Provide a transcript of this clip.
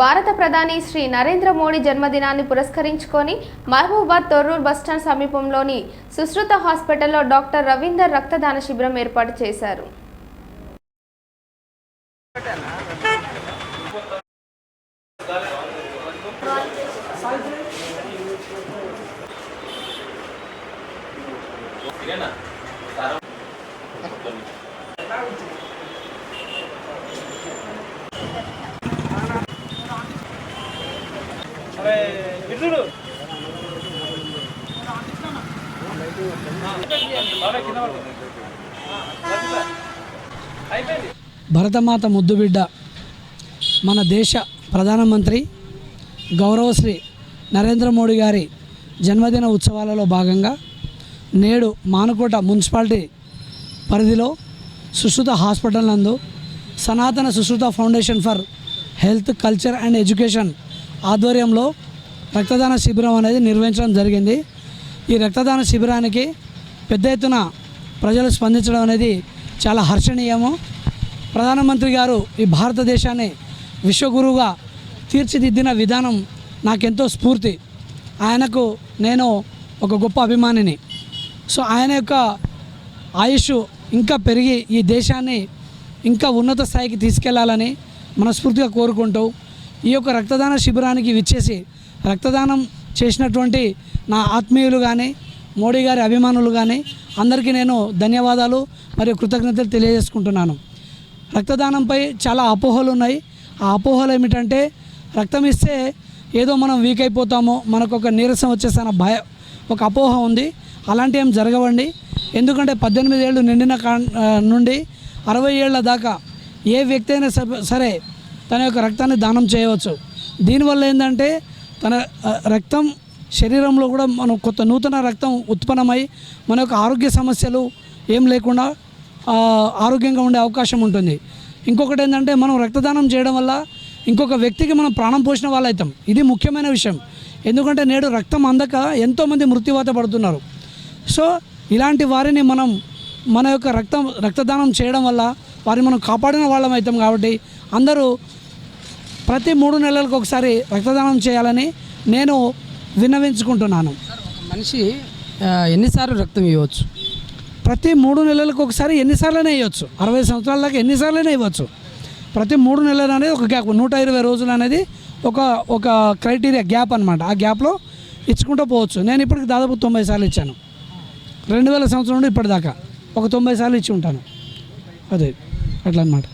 భారత ప్రధాని శ్రీ నరేంద్ర మోడీ జన్మదినాన్ని పురస్కరించుకొని మహబూబాద్ తొర్రూర్ బస్టాండ్ సమీపంలోని సుశ్రుత హాస్పిటల్లో డాక్టర్ రవీందర్ రక్తదాన శిబిరం ఏర్పాటు చేశారు. భరతమాత ముద్దుబిడ్డ మన దేశ ప్రధానమంత్రి గౌరవశ్రీ నరేంద్ర మోడీ గారి జన్మదిన ఉత్సవాలలో భాగంగా నేడు మానుకోట మున్సిపాలిటీ పరిధిలో సుశ్రుత హాస్పిటల్ నందు Sanatana Sushruta foundation for health culture and education ఆధ్వర్యంలో రక్తదాన శిబిరం అనేది నిర్వహించడం జరిగింది. ఈ రక్తదాన శిబిరానికి పెద్ద ఎత్తున ప్రజలు స్పందించడం అనేది చాలా హర్షణీయము. ప్రధానమంత్రి గారు ఈ భారతదేశాన్ని విశ్వగురువుగా తీర్చిదిద్దిన విధానం నాకెంతో స్ఫూర్తి. ఆయనకు నేను ఒక గొప్ప అభిమానిని. సో ఆయన యొక్క ఆయుష్ ఇంకా పెరిగి ఈ దేశాన్ని ఇంకా ఉన్నత స్థాయికి తీసుకెళ్ళాలని మనస్ఫూర్తిగా కోరుకుంటూ ఈ యొక్క రక్తదాన శిబిరానికి విచ్చేసి రక్తదానం చేసినటువంటి నా ఆత్మీయులు కానీ మోడీ గారి అభిమానులు కానీ అందరికీ నేను ధన్యవాదాలు మరియు కృతజ్ఞతలు తెలియజేసుకుంటున్నాను. రక్తదానంపై చాలా అపోహలు ఉన్నాయి. ఆ అపోహలు ఏమిటంటే రక్తం ఇస్తే ఏదో మనం వీక్ అయిపోతామో మనకు ఒక నీరసం వచ్చేసిన భయ ఒక అపోహ ఉంది. అలాంటి ఏం జరగవండి. ఎందుకంటే పద్దెనిమిది ఏళ్ళు నిండిన కా నుండి అరవై ఏళ్ళ దాకా ఏ వ్యక్తి అయినా సరే తన యొక్క రక్తాన్ని దానం చేయవచ్చు. దీనివల్ల ఏంటంటే తన రక్తం శరీరంలో కూడా మనం కొత్త నూతన రక్తం ఉత్పన్నమై మన యొక్క ఆరోగ్య సమస్యలు ఏం లేకుండా ఆరోగ్యంగా ఉండే అవకాశం ఉంటుంది. ఇంకొకటి ఏంటంటే మనం రక్తదానం చేయడం వల్ల ఇంకొక వ్యక్తికి మనం ప్రాణం పోసిన వాళ్ళు అవుతాం ఇది ముఖ్యమైన విషయం. ఎందుకంటే నేడు రక్తం అందక ఎంతోమంది మృత్యువాత పడుతున్నారు. సో ఇలాంటి వారిని మనం మన యొక్క రక్తం రక్తదానం చేయడం వల్ల వారిని మనం కాపాడిన వాళ్ళం అవుతాం కాబట్టి అందరూ ప్రతి మూడు నెలలకు ఒకసారి రక్తదానం చేయాలని నేను విన్నవించుకుంటున్నాను. మనిషి ఎన్నిసార్లు రక్తం ఇవ్వచ్చు? ప్రతి మూడు నెలలకు ఒకసారి ఎన్నిసార్లైనా ఇవ్వచ్చు. అరవై సంవత్సరాల దాకా ఎన్నిసార్లైనా ఇవ్వచ్చు. ప్రతి మూడు నెలలు అనేది ఒక గ్యాప్ నూట ఇరవై రోజులు అనేది ఒక ఒక క్రైటీరియా గ్యాప్ అనమాట ఆ గ్యాప్లో ఇచ్చుకుంటూ పోవచ్చు. నేను ఇప్పటికి దాదాపు తొంభై సార్లు ఇచ్చాను. రెండు వేల సంవత్సరం నుండి ఇప్పటిదాకా ఒక తొంభై సార్లు ఇచ్చి ఉంటాను. అదే అట్లా అనమాట